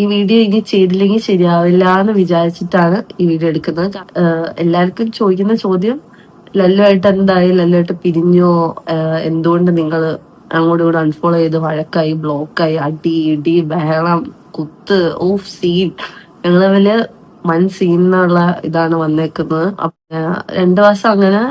ഈ വീഡിയോ ഇനി ചെയ്തില്ലെങ്കിൽ ശരിയാവില്ല എന്ന് വിചാരിച്ചിട്ടാണ് ഈ വീഡിയോ എടുക്കുന്നത്. എല്ലാവർക്കും ചോദിക്കുന്ന ചോദ്യം ലല്ലുമായിട്ട് എന്തായി? ലല്ലുമായിട്ട് പിരിഞ്ഞോ? എന്തുകൊണ്ട് നിങ്ങൾ അങ്ങോട്ടും ഇവിടെ അൺഫോളോ ചെയ്ത് വഴക്കായി ബ്ലോക്കായി അടി ഇടി ബഹളം കുത്ത് ഓഫ് സീൻ ഞങ്ങൾ തമ്മിൽ മൺ സീൻ എന്നുള്ള ഇതാണ് വന്നേക്കുന്നത്. രണ്ടു മാസം അങ്ങനെ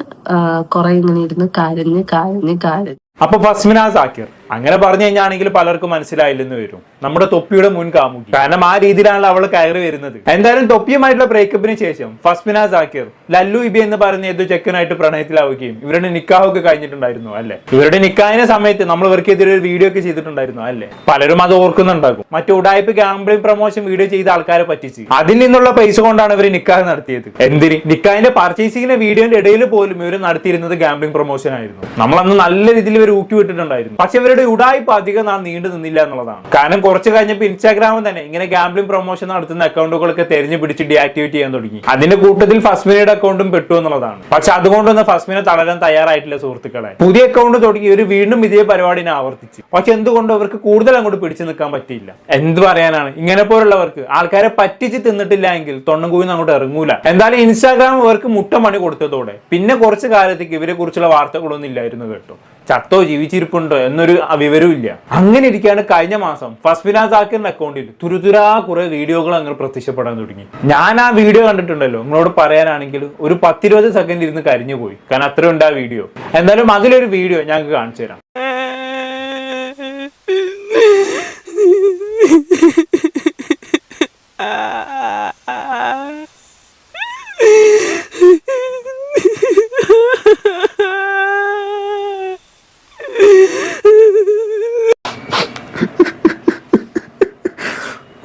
കുറെ ഇങ്ങനെ ഇരുന്ന് കരഞ്ഞ് കരഞ്ഞ് കരഞ്ഞ്. അപ്പൊ ഫസ്മിന സാക്കിർ. അങ്ങനെ പറഞ്ഞു കഴിഞ്ഞാണെങ്കിൽ പലർക്കും മനസ്സിലായില്ലെന്ന് വരും. നമ്മുടെ തൊപ്പിയുടെ മുൻ കാമുകി. കാരണം ആ രീതിയിലാണ് അവൾ കയറി വരുന്നത്. എന്തായാലും തൊപ്പിയുമായിട്ടുള്ള ബ്രേക്കപ്പിന് ശേഷം ഫസ്മിന സാക്കിർ ലല്ലു ഇബി എന്ന് പറയുന്ന ഏതോ ചെക്കനായിട്ട് പ്രണയത്തിലാവുകയും ഇവരുടെ നിക്കാഹൊക്കെ കഴിഞ്ഞിട്ടുണ്ടായിരുന്നു അല്ലെ? ഇവരുടെ നിക്കാഹിന്റെ സമയത്ത് നമ്മൾ ഇവർക്കെതിരെ ഒരു വീഡിയോ ഒക്കെ ചെയ്തിട്ടുണ്ടായിരുന്നു അല്ലെ? പലരും അത് ഓർക്കുന്നുണ്ടാകും. മറ്റു ഉടായ്പ ഗാംബ്ലിംഗ് പ്രൊമോഷൻ വീഡിയോ ചെയ്ത ആൾക്കാരെ പറ്റിച്ച്. അതിൽ നിന്നുള്ള പൈസ കൊണ്ടാണ് ഇവർ നിക്കാഹ് നടത്തിയത്. എന്തിന്? നിക്കാഹിന്റെ പർച്ചേസിംഗിന്റെ വീഡിയോന്റെ ഇടയിൽ പോലും ഇവർ നടത്തിയിരുന്നത് ഗാംബ്ലിംഗ് പ്രൊമോഷൻ ആയിരുന്നു. നമ്മൾ അന്ന് നല്ല രീതിയിൽ ഇവർ ഊക്കിവിട്ടിട്ടുണ്ടായിരുന്നു. പക്ഷെ ഇവരുടെ ഉടായ്പ അധികം നാൾ നീണ്ടു നിന്നില്ല എന്നുള്ളതാണ്. കാരണം കുറച്ച് കഴിഞ്ഞപ്പോൾ ഇൻസ്റ്റാഗ്രാമിൽ തന്നെ ഇങ്ങനെ ഗാംബ്ലിംഗ് പ്രൊമോഷൻ നടത്തുന്ന അക്കൗണ്ടുകളൊക്കെ തെരഞ്ഞു പിടിച്ച് ഡീആക്ടിവേറ്റ് ചെയ്യാൻ തുടങ്ങി. അതിന്റെ കൂട്ടത്തിൽ ഫസ്മിനയുടെ അക്കൗണ്ടും പെട്ടു എന്നുള്ളതാണ്. പക്ഷെ അതുകൊണ്ടൊന്നും ഫസ്മിനെ തളരാൻ തയ്യാറായിട്ടില്ല സുഹൃത്തുക്കളെ. പുതിയ അക്കൗണ്ട് തുടങ്ങി ഇവർ വീണ്ടും ഇതേ പരിപാടിനെ ആവർത്തിച്ചു. പക്ഷെ എന്തുകൊണ്ട് അവർക്ക് കൂടുതൽ അങ്ങോട്ട് പിടിച്ചു നിൽക്കാൻ പറ്റിയില്ല? എന്ത് പറയാനാണ്? ഇങ്ങനെ പോലുള്ളവർക്ക് ആൾക്കാരെ പറ്റിച്ച് തിന്നിട്ടില്ല എങ്കിൽ കൂടി അങ്ങോട്ട് ഇറങ്ങൂല. എന്തായാലും ഇൻസ്റ്റാഗ്രാം അവർക്ക് മുട്ടമണി കൊടുത്തതോടെ പിന്നെ കുറച്ച് കാലത്തേക്ക് ഇവരെ കുറിച്ചുള്ള വാർത്തകളൊന്നും ഇല്ലായിരുന്നു കേട്ടോ. ചത്തോ ജീവിച്ചിരിപ്പുണ്ടോ എന്നൊരു വിവരവും ഇല്ല അങ്ങനെ ഇരിക്കുകയാണ് കഴിഞ്ഞ മാസം ഫസ്ബിന സാക്കിറിന്റെ അക്കൗണ്ടിൽ തുരുതുരാ കുറെ വീഡിയോകൾ അങ്ങനെ പ്രത്യക്ഷപ്പെടാൻ തുടങ്ങി ഞാൻ ആ വീഡിയോ കണ്ടിട്ടുണ്ടല്ലോ നിങ്ങളോട് പറയാനാണെങ്കിൽ ഒരു പത്തിരുപത് സെക്കൻഡ് ഇരുന്ന് കരിഞ്ഞു പോയി കാരണം അത്ര ഉണ്ട് ആ വീഡിയോ എന്തായാലും അതിലൊരു വീഡിയോ ഞങ്ങൾക്ക് കാണിച്ചു തരാം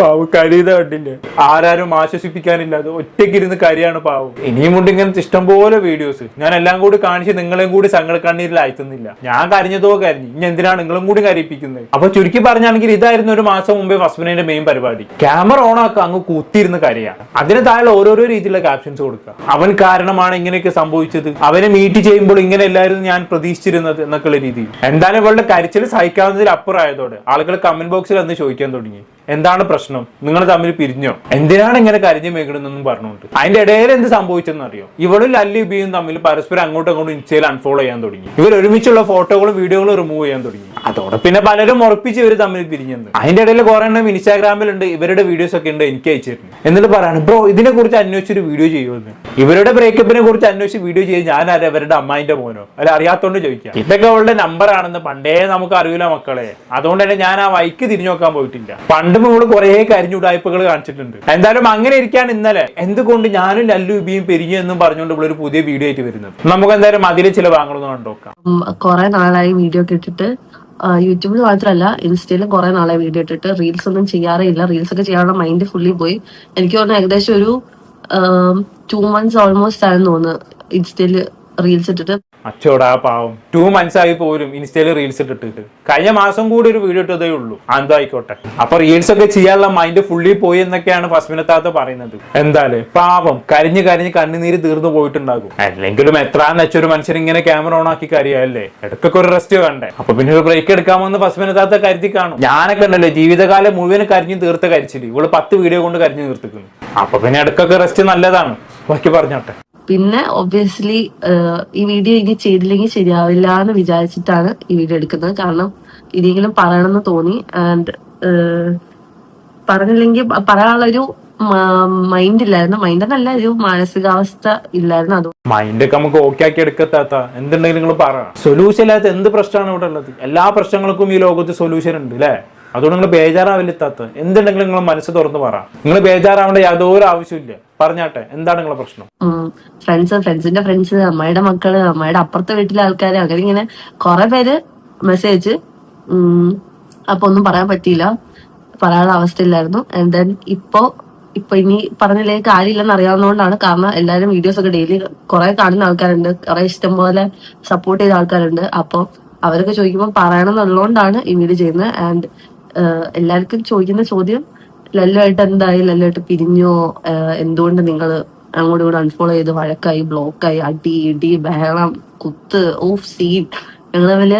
പാവം കരീത കണ്ടില്ലേ? ആരാരും ആശ്വസിപ്പിക്കാനില്ലാതെ ഒറ്റയ്ക്കിരുന്ന് കരിയാണ് പാവം. ഇനിയും ഉണ്ട് ഇങ്ങനത്തെ ഇഷ്ടംപോലെ വീഡിയോസ് ഞാൻ എല്ലാം കൂടി കാണിച്ച് നിങ്ങളെയും കൂടി സങ്കട കണ്ണീരിൽ അയത്തുന്നില്ല ഞാൻ കരഞ്ഞതോ കരഞ്ഞു. ഇനി എന്തിനാണ് നിങ്ങളും കൂടി കരിപ്പിക്കുന്നത് അപ്പൊ ചുരുക്കി പറഞ്ഞാണെങ്കിൽ ഇതായിരുന്നു ഒരു മാസം മുമ്പേ ഫസ്ബിനിന്റെ മെയിൻ പരിപാടി. ക്യാമറ ഓൺ ആക്കുക അങ്ങ് കൂത്തിരുന്ന് കരയാണ് അതിന് താഴെ ഓരോരോ രീതിയിലുള്ള ക്യാപ്ഷൻസ് കൊടുക്കുക. അവൻ കാരണമാണ് ഇങ്ങനെയൊക്കെ സംഭവിച്ചത്. അവനെ മീറ്റ് ചെയ്യുമ്പോൾ ഇങ്ങനെ എല്ലാവരും ഞാൻ പ്രതീക്ഷിച്ചിരുന്നത് എന്നൊക്കെയുള്ള രീതിയിൽ. എന്തായാലും ഇവളുടെ കരച്ചിൽ സഹിക്കാവുന്നതിൽ അപ്പുറമായതോടെ ആളുകൾ കമന്റ് ബോക്സിൽ അന്ന് ചോദിക്കാൻ തുടങ്ങി. എന്താണ് പ്രശ്നം? നിങ്ങൾ തമ്മിൽ പിരിഞ്ഞോ? എന്തിനാണ് ഇങ്ങനെ കരിഞ്ഞു മേക്കണമെന്നും പറഞ്ഞുകൊണ്ട്. അതിന്റെ ഇടയിൽ എന്ത് സംഭവിച്ചെന്ന് അറിയോ? ഇവളും ലല്ലി ബിയും തമ്മിൽ പരസ്പരം അങ്ങോട്ടും അങ്ങോട്ടും ഇൻസ്റ്റയിൽ അൺഫോളോ ചെയ്യാൻ തുടങ്ങി. ഇവർ ഒരുമിച്ചുള്ള ഫോട്ടോകളും വീഡിയോകളും റിമൂവ് ചെയ്യാൻ തുടങ്ങി. അതോടെ പിന്നെ പലരും ഉറപ്പിച്ച് ഇവർ തമ്മിൽ പിരിഞ്ഞെന്ന്. അതിന്റെ ഇടയിൽ കുറെ എണ്ണം ഇൻസ്റ്റാഗ്രാമിലുണ്ട് ഇവരുടെ വീഡിയോസ് ഒക്കെ ഉണ്ട് എനിക്ക് അയച്ചിരുന്നു. എന്നിട്ട് പറയാണ് ബ്രോ ഇതിനെ കുറിച്ച് അന്വേഷിച്ചൊരു വീഡിയോ ചെയ്യുമെന്ന്. ഇവരുടെ ബ്രേക്കപ്പിനെ കുറിച്ച് അന്വേഷിച്ച് വീഡിയോ ചെയ്ത് ഞാൻ ആരും അവരുടെ അമ്മായിന്റെ മോനോ? അല്ല അറിയാത്തോണ്ട് ചോദിക്കാം. ഇതൊക്കെ അവളുടെ നമ്പർ ആണെന്ന് പണ്ടേ നമുക്ക് അറിയില്ല മക്കളെ. അതുകൊണ്ട് തന്നെ ഞാൻ ആ വൈക്ക് തിരിഞ്ഞു നോക്കാൻ പോയിട്ടില്ല. പണ്ട് നമ്മൾ കുറെ കരിഞ്ഞുടായ്പകൾ കാണിച്ചിട്ടുണ്ട്. എന്തായാലും അങ്ങനെ ഇരിക്കാൻ ഇന്നലെ. എന്തുകൊണ്ട് ഞാനും ലല്ലു ഇബിയും പെരിഞ്ഞു എന്നും പറഞ്ഞുകൊണ്ട് ഇവിടെ ഒരു പുതിയ വീഡിയോ ആയിട്ട് വരുന്നത്? നമുക്ക് എന്തായാലും അതിലെ ചില ഭാഗങ്ങളൊന്നും കണ്ടോക്കാം കുറെ നാളായി വീഡിയോ കേട്ടിട്ട് യൂട്യൂബിൽ മാത്രമല്ല ഇൻസ്റ്റയിലും കുറെ നാളെ വീഡിയോ ഇട്ടിട്ട് റീൽസ് ഒന്നും ചെയ്യാറേ ഇല്ല. റീൽസ് ഒക്കെ ചെയ്യാനുള്ള മൈൻഡ് ഫുള്ളി പോയി. എനിക്ക് തോന്നുന്നു ഏകദേശം ഒരു ടു മന്ത്സ് ഓൾമോസ്റ്റ് ആയെന്ന് തോന്നുന്നു ഇൻസ്റ്റയിൽ റീൽസ് ഇട്ടിട്ട്. പാവം. ടു മന്ത്സ് ആയി പോലും ഇൻസ്റ്റയിൽ റീൽസ് ഇട്ടിട്ട് കഴിഞ്ഞ മാസം കൂടി ഒരു വീഡിയോ ഇട്ടതേ ഉള്ളൂ. അന്തോ ആയിക്കോട്ടെ. അപ്പൊ റീൽസ് ഒക്കെ ചെയ്യാനുള്ള മൈൻഡ് ഫുള്ളി പോയി എന്നൊക്കെയാണ് ഫസ്മിനത്താത്ത പറയുന്നത്. എന്തായാലും പാവം. കരിഞ്ഞ് കരിഞ്ഞ് കണ്ണുനീര് തീർന്നു പോയിട്ടുണ്ടാകും. അല്ലെങ്കിലും എത്രാന്ന് വെച്ചൊരു മനുഷ്യൻ ഇങ്ങനെ ക്യാമറ ഓൺ ആക്കി കരിയല്ലേ ഇടയ്ക്കൊക്കെ ഒരു റെസ്റ്റ് വേണ്ടേ അപ്പൊ പിന്നെ ഒരു ബ്രേക്ക് എടുക്കാമെന്ന് ഫസ്മിനത്താത്ത കരുതി കാണും. ഞാനൊക്കെ ഉണ്ടല്ലോ ജീവിതകാലം മുഴുവൻ കരിഞ്ഞ് തീർത്ത കരിച്ചില്ല ഇവൾ പത്ത് വീഡിയോ കൊണ്ട് കരിഞ്ഞു തീർത്തിക്കുന്നു. അപ്പൊ പിന്നെ ഇടയ്ക്കൊക്കെ റെസ്റ്റ് നല്ലതാണ്. ബാക്കി പറഞ്ഞോട്ടെ. പിന്നെ ഒബ്വിയസ്ലി ഈ വീഡിയോ ഇനി ചെയ്തില്ലെങ്കിൽ ശരിയാവില്ല എന്ന് വിചാരിച്ചിട്ടാണ് ഈ വീഡിയോ എടുക്കുന്നത്. കാരണം ഇനിയെങ്കിലും പറയണമെന്ന് തോന്നി. ആൻഡ് പറഞ്ഞില്ലെങ്കിൽ പറയാനുള്ളൊരു മൈൻഡ് ഇല്ലായിരുന്നു. മൈൻഡ് എന്നല്ല ഒരു മാനസികാവസ്ഥ ഇല്ലായിരുന്നു അത് മൈൻഡ് ഒക്കെ നമുക്ക് ഓക്കെ ആക്കി എടുക്കത്താത്ത എന്തുണ്ടെങ്കിലും നിങ്ങൾ പറ. സൊല്യൂഷൻ ഇല്ലാത്ത എന്ത് പ്രശ്നമാണ് ഇവിടെ ഉള്ളത്? എല്ലാ പ്രശ്നങ്ങൾക്കും ഈ ലോകത്ത് സൊല്യൂഷൻ ഉണ്ട് അല്ലേ അതുകൊണ്ട് നിങ്ങൾ ബേജാറാവില്ല ബേജാറാവില്ലാത്ത എന്തുണ്ടെങ്കിലും നിങ്ങൾ മനസ്സ് തുറന്ന് പറ. നിങ്ങൾ ബേജാറാവേണ്ട യാതൊരു ആവശ്യമില്ല പറഞ്ഞാട്ടെ എന്താണ് നിങ്ങളെ പ്രശ്നം? ഫ്രണ്ട്സ് ഫ്രണ്ട്സിന്റെ ഫ്രണ്ട്സ് അമ്മയുടെ മക്കൾ അമ്മയുടെ അപ്പുറത്തെ വീട്ടിലെ ആൾക്കാര് അങ്ങനെ ഇങ്ങനെ കുറെ പേര് മെസ്സേജ് അപ്പൊ ഒന്നും പറയാൻ പറ്റിയില്ല. പറയാനുള്ള അവസ്ഥയില്ലായിരുന്നു ആൻഡ് ദെൻ ഇപ്പോ ഇപ്പൊ ഇനി പറഞ്ഞില്ലേ കാര്യമില്ലെന്ന് അറിയാവുന്നതുകൊണ്ടാണ് കാരണം എല്ലാവരും വീഡിയോസ് ഒക്കെ ഡെയിലി കുറെ കാണുന്ന ആൾക്കാരുണ്ട്. കുറെ ഇഷ്ടം പോലെ സപ്പോർട്ട് ചെയ്ത ആൾക്കാരുണ്ട്. അപ്പൊ അവരൊക്കെ ചോദിക്കുമ്പോൾ പറയണം എന്നുള്ളതുകൊണ്ടാണ് ഈ വീഡിയോ ചെയ്യുന്നത്. ആൻഡ് എല്ലാവർക്കും ചോദിക്കുന്ന ചോദ്യം ലല്ലുമായിട്ട് എന്തായി? ലല്ലുമായിട്ട് പിരിഞ്ഞോ? എന്തുകൊണ്ട് നിങ്ങൾ അങ്ങോട്ടും ഇങ്ങോട്ട് അൺഫോളോ ചെയ്ത് വഴക്കായി ബ്ലോക്കായി അടി ഇടി ബഹളം കുത്ത് ഓഫ് സീൻ ഞങ്ങൾ തമ്മിൽ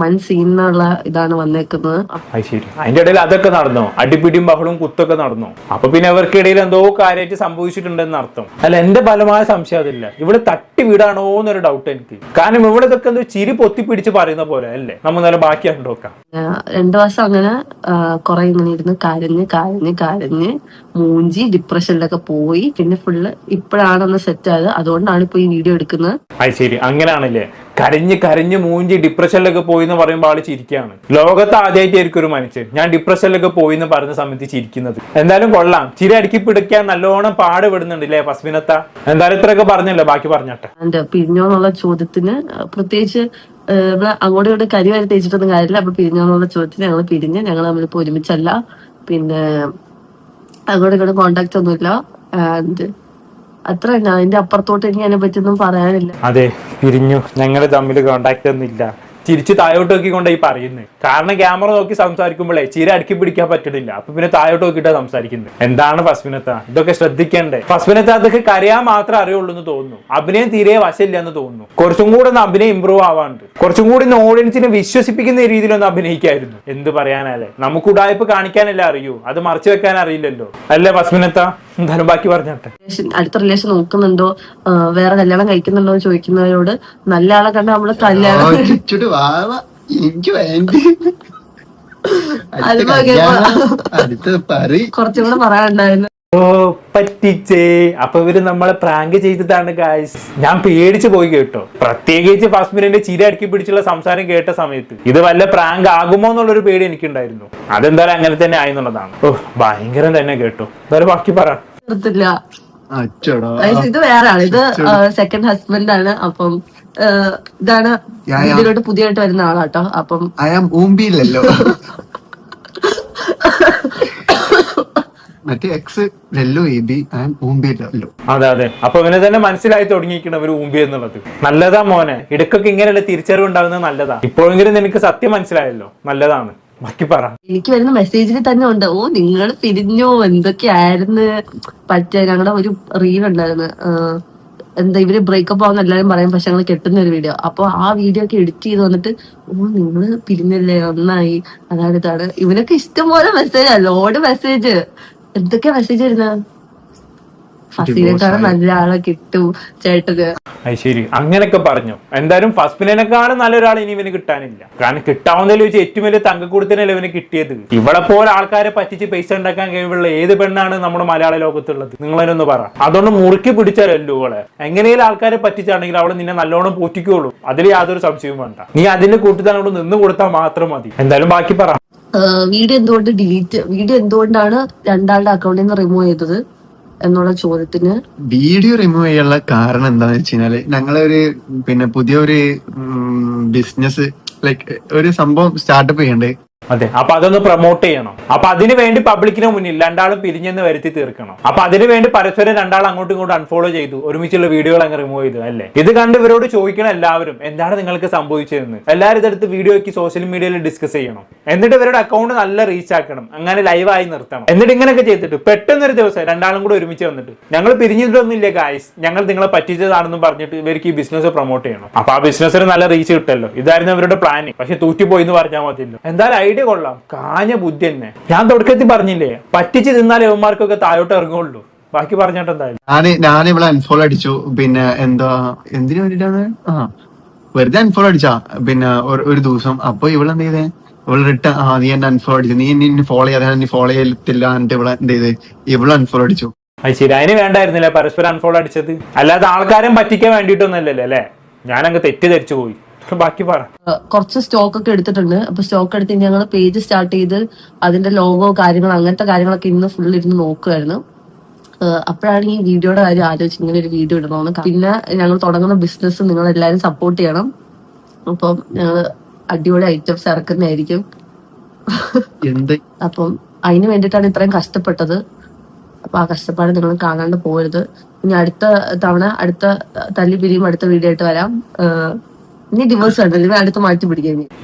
വൻ സീനുള്ള ഇതാണ് വന്നേക്കുന്നത്. അതിന്റെ ഇടയിൽ അതൊക്കെ നടന്നോ. അടിപിടിയും ബഹളും കുത്തൊക്കെ നടന്നോ. അപ്പൊ പിന്നെ അവർക്കിടയിൽ എന്തോ കാര്യമായിട്ട് സംഭവിച്ചിട്ടുണ്ടെന്ന് അർത്ഥം. അല്ല എന്റെ ഫലമായ സംശയം അതില്ല. ഇവിടെ തട്ടി വീടാണോ എന്നൊരു ഡൗട്ട് എനിക്ക്. കാരണം ഇവിടെ ഇതൊക്കെ എന്തോ ചിരി പൊത്തിപ്പിടിച്ച് പറയുന്ന പോലെ അല്ലേ? നമ്മൾ നല്ല ബാക്കി കണ്ടോക്കാം രണ്ടു മാസം അങ്ങനെ കുറെ ഇങ്ങനെ ഇരുന്ന് കരഞ്ഞ് കരഞ്ഞ് കരഞ്ഞ് മൂഞ്ചി ഡിപ്രഷനിലൊക്കെ പോയി. പിന്നെ ഫുള്ള് ഇപ്പോഴാണെന്ന് സെറ്റ് ആയത്. അതുകൊണ്ടാണ് ഇപ്പൊ ഈ വീഡിയോ എടുക്കുന്നത്. അത് ശരി. അങ്ങനെയാണല്ലേ? കരഞ്ഞ് കരഞ്ഞ് മൂഞ്ചി ഡിപ്രഷനിലൊക്കെ പോയി എന്ന് പറയുമ്പോൾ ആൾ ചിരിക്കുകയാണ് ലോകത്ത് ആദ്യമായിട്ടായിരിക്കും ഒരു മനുഷ്യൻ. ഞാൻ ഡിപ്രഷനിലൊക്കെ പോയി എന്ന് പറഞ്ഞ സമയത്ത് ചിരിക്കുന്നത്. എന്തായാലും കൊള്ളാം. ചിരി അടുക്കി പിടിക്കാൻ നല്ലോണം പാടുപെടുന്നുണ്ട് അല്ലേ പസ്മിനത്ത? എന്തായാലും ഇത്രയൊക്കെ പറഞ്ഞല്ലോ. ബാക്കി പറഞ്ഞോട്ടെ. പിരിഞ്ഞോന്നുള്ള ചോദ്യത്തിന് പ്രത്യേകിച്ച് അങ്ങോട്ടും ഇങ്ങോട്ടും കരി വരെ തേച്ചിട്ടൊന്നും കാര്യമില്ല. അപ്പൊ പിരിഞ്ഞോന്നുള്ള ചോദ്യത്തിന് ഞങ്ങൾ പിരിഞ്ഞ് ഞങ്ങൾ തമ്മിലിപ്പോ ഒരുമിച്ചല്ല. പിന്നെ അങ്ങോട്ടും ഇങ്ങോട്ടും കോണ്ടാക്ട് ഒന്നുമില്ല. ആൻഡ് അത്ര അതിന്റെ അപ്പുറത്തോട്ട് എനിക്ക് അതിനെ പറ്റിയൊന്നും പറയാനില്ല. അതെ പിരിഞ്ഞു ഞങ്ങൾ തമ്മിൽ കോണ്ടാക്ട് ഒന്നുമില്ല. തിരിച്ച് താഴോട്ട് നോക്കിക്കൊണ്ടാ ഈ പറയുന്നത് കാരണം ക്യാമറ നോക്കി സംസാരിക്കുമ്പോഴേ ചിര അടുക്കി പിടിക്കാൻ പറ്റണില്ല അപ്പൊ പിന്നെ താഴോട്ട് നോക്കിയിട്ടാ സംസാരിക്കുന്നത് എന്താണ് ഫസ്മിനത്ത? ഇതൊക്കെ ശ്രദ്ധിക്കണ്ടേ. ഫസ്മിനത്ത അതൊക്കെ കരയാൻ മാത്രമേ അറിയുള്ളൂ എന്ന് തോന്നുന്നു. അഭിനയം തീരെ വശമില്ല എന്ന് തോന്നുന്നു. കുറച്ചും കൂടെ ഒന്ന് അഭിനയം ഇമ്പ്രൂവ് ആവാണ്ട്. കുറച്ചും കൂടി ഒന്ന് ഓഡിയൻസിനെ വിശ്വസിപ്പിക്കുന്ന രീതിയിലൊന്ന് അഭിനയിക്കായിരുന്നു. എന്ത് പറയാനല്ലേ? നമുക്ക് ഉടായ്പ കാണിക്കാനല്ലേ അറിയൂ. അത് മറച്ചു വെക്കാൻ അറിയില്ലല്ലോ. അല്ലേ ഫസ്മിനത്ത? എന്തായാലും ബാക്കി പറഞ്ഞോട്ടെ. അടുത്ത റിലേഷൻ നോക്കുന്നുണ്ടോ? വേറെ കല്യാണം കഴിക്കുന്നുണ്ടോ എന്ന് ചോദിക്കുന്നവരോട് നല്ല ആളെ കണ്ട നമ്മൾ കല്യാണം വാവ എനിക്ക് വേണ്ടി. അടുത്ത അത് കല്യാണം, അടുത്ത പറി. കുറച്ചും കൂടെ പറയാനുണ്ടായിരുന്നു. ഓ പറ്റിച്ചേ. അപ്പൊ ഇവർ നമ്മളെ പ്രാങ്ക് ചെയ്തിട്ടാണ് ഗായ്സ് ഞാൻ പേടിച്ചു പോയി കേട്ടോ. പ്രത്യേകിച്ച് ഫസ്റ്റ് മിനിന്റെ ചിരി അടുക്കി പിടിച്ചുള്ള സംസാരം കേട്ട സമയത്ത്. ഇത് വല്ല പ്രാങ്ക് ആകുമോ എന്നുള്ളൊരു പേടി എനിക്കുണ്ടായിരുന്നു. അതെന്തായാലും അങ്ങനെ തന്നെ ആയെന്നുള്ളതാണ് ഓ ഭയങ്കരം തന്നെ കേട്ടോ. എന്തായാലും ബാക്കി പറ. ഇത് വേറെ ആണ് ഇത് സെക്കൻഡ് ഹസ്ബൻഡ് ആണ്. അപ്പം ഇതാണ്. ഇതിലോട്ട് പുതിയതായിട്ട് വരുന്ന ആളാട്ടോ. അപ്പം അയാം ഊമ്പിയില്ലല്ലോ. മറ്റേ എക്സ് ലെല്ലോ എ ബി ആം ഊമ്പിയില്ലല്ലോ. അതെ അതെ. അപ്പൊ ഇവനെ തന്നെ മനസ്സിലായി തുടങ്ങിയിരിക്കണം ഒരു ഊമ്പി എന്നുള്ളത്. നല്ലതാ മോനെ. ഇടക്കൊക്കെ ഇങ്ങനെയുള്ള തിരിച്ചറിവ് ഉണ്ടാകുന്നത് നല്ലതാ. ഇപ്പോഴെങ്കിലും നിനക്ക് സത്യം മനസ്സിലായല്ലോ. നല്ലതാണ്. ബാക്കി പറ. എനിക്ക് വരുന്ന മെസ്സേജിൽ തന്നെ ഉണ്ട്. ഓ നിങ്ങൾ പിരിഞ്ഞോ? എന്തൊക്കെയായിരുന്നു? പറ്റ ഞങ്ങളുടെ ഒരു റീൽ ഉണ്ടായിരുന്നു. എന്താ ഇവർ ബ്രേക്കപ്പ് ആവുന്ന എല്ലാരും പറയും പക്ഷെ ഞങ്ങൾ കെട്ടുന്ന ഒരു വീഡിയോ അപ്പൊ ആ വീഡിയോ ഒക്കെ എഡിറ്റ് ചെയ്ത് വന്നിട്ട് ഓ നിങ്ങൾ പിരിഞ്ഞല്ലേ? ഒന്നായി അതാണ് ഇതാണ്. ഇവനൊക്കെ ഇഷ്ടംപോലെ മെസ്സേജ് ലോഡ് മെസ്സേജ് എന്തൊക്കെയാ മെസ്സേജ് വരുന്നത് ഫസീനേക്കാളും നല്ല ആളെ കിട്ടും ചേട്ടന്. അത് ശരി. അങ്ങനെയൊക്കെ പറഞ്ഞു. എന്തായാലും ഫസ്പിനെക്കാളും നല്ലൊരാൾ ഇനി ഇവന് കിട്ടാനില്ല. കാരണം കിട്ടാവുന്നതിൽ വെച്ച് ഏറ്റവും വലിയ തങ്കക്കൂടത്തിനല്ല ഇവന് കിട്ടിയത്? ഇവിടെ പോലെ ആൾക്കാരെ പറ്റിച്ച് പൈസ ഉണ്ടാക്കാൻ കഴിവുള്ള ഏത് പെണ്ണാണ് നമ്മുടെ മലയാള ലോകത്തുള്ളത്? നിങ്ങളതിനൊന്ന് പറ. അതുകൊണ്ട് മുറുക്കി പിടിച്ചാലല്ലോ അവളെ എങ്ങനെയും ആൾക്കാരെ പറ്റിച്ചാണെങ്കിൽ അവൾ നിന്നെ നല്ലോണം പോറ്റിക്കുള്ളൂ അതിൽ യാതൊരു സംശയവും വേണ്ട. നീ അതിന്റെ അവിടെ നിന്ന് കൊടുത്താൽ മാത്രം മതി. എന്തായാലും ബാക്കി പറ. വീഡിയോ എന്തുകൊണ്ട് ഡിലീറ്റ് വീഡിയോ എന്തുകൊണ്ടാണ് രണ്ടാളുടെ അക്കൗണ്ടിൽ നിന്ന് റിമൂവ് ചെയ്തത്? എന്നുള്ള ചോദ്യത്തിന്? വീഡിയോ റിമൂവ് ചെയ്യാനുള്ള കാരണം എന്താണെന്ന് വെച്ച് കഴിഞ്ഞാൽ ഞങ്ങളൊരു പിന്നെ പുതിയൊരു ബിസിനസ് ലൈക് ഒരു സംഭവം സ്റ്റാർട്ടപ്പ് ചെയ്യണ്ടേ. അതെ. അപ്പൊ അതൊന്ന് പ്രൊമോട്ട് ചെയ്യണം. അപ്പൊ അതിനു വേണ്ടി പബ്ലിക്കിന് മുന്നിൽ രണ്ടാളും പിരിഞ്ഞെന്ന് വരുത്തി തീർക്കണം. അപ്പൊ അതിനു വേണ്ടി പരസ്പരം രണ്ടാൾ അങ്ങോട്ടും ഇങ്ങോട്ടും അൺഫോളോ ചെയ്തു. ഒരുമിച്ചുള്ള വീഡിയോകൾ അങ്ങ് റിമൂവ് ചെയ്തു അല്ലേ? ഇത് കണ്ട് ഇവരോട് ചോദിക്കണം എല്ലാവരും എന്താണ് നിങ്ങൾക്ക് സംഭവിച്ചതെന്ന്? എല്ലാവരും ഇതെടുത്ത് വീഡിയോ ആക്കി സോഷ്യൽ മീഡിയയിൽ ഡിസ്കസ് ചെയ്യണം. എന്നിട്ട് ഇവരുടെ അക്കൗണ്ട് നല്ല റീച്ച് ആക്കണം. അങ്ങനെ ലൈവായി നിർത്തണം. എന്നിട്ട് ഇങ്ങനെയൊക്കെ ചെയ്തിട്ട് പെട്ടെന്നൊരു ദിവസം രണ്ടാളും കൂടെ ഒരുമിച്ച് വന്നിട്ട് ഞങ്ങൾ പിരിഞ്ഞിട്ടൊന്നുമില്ല ഗായ്സ് ഞങ്ങൾ നിങ്ങളെ പറ്റിച്ചതാണെന്നും പറഞ്ഞിട്ട് ഇവർക്ക് ഈ ബിസിനസ് പ്രൊമോട്ട് ചെയ്യണം. അപ്പൊ ആ ബിസിനസ്സിന് നല്ല റീച്ച് കിട്ടല്ലോ. ഇതായിരുന്നു അവരുടെ പ്ലാനിങ് പക്ഷെ തൂറ്റിപ്പോയി എന്ന് പറഞ്ഞാൽ മതിയല്ലോ. എന്തായാലും ഐഡിയ കൊള്ളാം. കാഞ്ഞ ബുദ്ധി തന്നെ ഞാൻ തുടക്കത്തിൽ പറഞ്ഞില്ലേ? പറ്റിച്ച് തിന്നാൽ യവന്മാർക്കൊക്കെ താഴോട്ട് ഇറങ്ങുള്ളൂ. ബാക്കി പറഞ്ഞിട്ട് എന്തായാലും. ഞാൻ ഞാൻ ഇവിടെ അൺഫോളോ അടിച്ചു. പിന്നെ എന്താ എന്തിനു വേണ്ടിട്ടാണ്? ആ വെറുതെ അൺഫോളോ അടിച്ചാ. പിന്നെ ഒരു- ദിവസം. അപ്പൊ ഇവളെന്ത് ചെയ്തേ? ഇവൾ റിട്ടേൺ ആ നീ എന്നെ അൺഫോളോ അടിച്ചു. നീ എന്നെ ഫോളോ ചെയ്യാതെ നീ ഫോളോ ചെയ്യത്തില്ല എന്നിട്ട് ഇവിടെ എന്ത് ചെയ്ത്? ഇവിടെ അൺഫോളോ അടിച്ചു. അത് ശരി. അതിന് വേണ്ടായിരുന്നില്ലേ? പരസ്പരം അൺഫോളോ അടിച്ചത്. അല്ലാതെ ആൾക്കാരും പറ്റിക്കാൻ വേണ്ടിയിട്ടൊന്നും അല്ലല്ലേ അല്ലേ? ഞാനങ്ങ് തെറ്റിദ്ധരിച്ചു പോയി. ബാക്കി പറ. കുറച്ച് സ്റ്റോക്ക് ഒക്കെ എടുത്തിട്ടുണ്ട്. അപ്പൊ സ്റ്റോക്ക് എടുത്ത് ഞങ്ങൾ പേജ് സ്റ്റാർട്ട് ചെയ്ത് അതിന്റെ ലോഗോ കാര്യങ്ങൾ അങ്ങനത്തെ കാര്യങ്ങളൊക്കെ ഇന്ന് ഫുൾ ഇരുന്ന് നോക്കുമായിരുന്നു അപ്പോഴാണ് ഈ വീഡിയോയുടെ കാര്യം ആലോചിച്ച് ഇങ്ങനെ ഒരു വീഡിയോ ഇടണമെന്ന് പിന്നെ ഞങ്ങൾ തുടങ്ങുന്ന ബിസിനസ് നിങ്ങൾ എല്ലാവരും സപ്പോർട്ട് ചെയ്യണം. അപ്പം ഞങ്ങൾ അടിപൊളി ഐറ്റംസ് ഇറക്കുന്നതായിരിക്കും. എന്ത്? അപ്പം അതിന് വേണ്ടിയിട്ടാണ് ഇത്രയും കഷ്ടപ്പെട്ടത്. അപ്പൊ ആ കഷ്ടപ്പാട് നിങ്ങൾ കാണാണ്ട് പോകരുത് ഇനി അടുത്ത തവണ അടുത്ത തല്ലി പിരിയും അടുത്ത വീഡിയോ ആയിട്ട് വരാം. ഇനി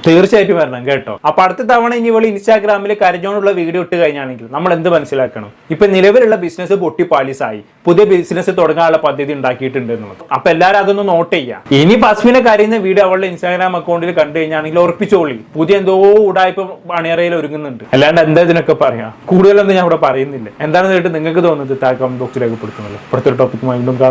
തീർച്ചയായിട്ടും വരണം കേട്ടോ. അപ്പൊ അടുത്ത തവണ ഇനി ഇവൾ ഇൻസ്റ്റാഗ്രാമിൽ കരഞ്ഞോണ്ടുള്ള വീഡിയോ ഇട്ട് കഴിഞ്ഞാണെങ്കിൽ നമ്മൾ എന്ത് മനസ്സിലാക്കണം? ഇപ്പൊ നിലവിലുള്ള ബിസിനസ് പൊട്ടി പാലിസായി പുതിയ ബിസിനസ് തുടങ്ങാനുള്ള പദ്ധതി ഉണ്ടാക്കിയിട്ടുണ്ട് എന്നുള്ളത്. അപ്പൊ എല്ലാവരും അതൊന്ന് നോട്ട് ചെയ്യാം. ഇനി ഫസ്മിനെ കരയുന്ന വീഡിയോ അവളുടെ ഇൻസ്റ്റാഗ്രാം അക്കൗണ്ടിൽ കണ്ടു കഴിഞ്ഞാണെങ്കിൽ ഉറപ്പിച്ചോളി. പുതിയ എന്തോ ഉടായ്പ അണിയറയിൽ ഒരുങ്ങുന്നുണ്ട്. അല്ലാണ്ട് എന്താ ഇതിനൊക്കെ പറയാം? കൂടുതലൊന്നും ഞാൻ ഇവിടെ പറയുന്നില്ല. എന്താണെന്ന് കേട്ട് നിങ്ങൾക്ക് തോന്നുന്നത് താഴെ കമന്റ് ബോക്സിൽ രേഖപ്പെടുത്തുന്നത് അടുത്തൊരു ടോപ്പിക്കുമായി വീണ്ടും കാണാം.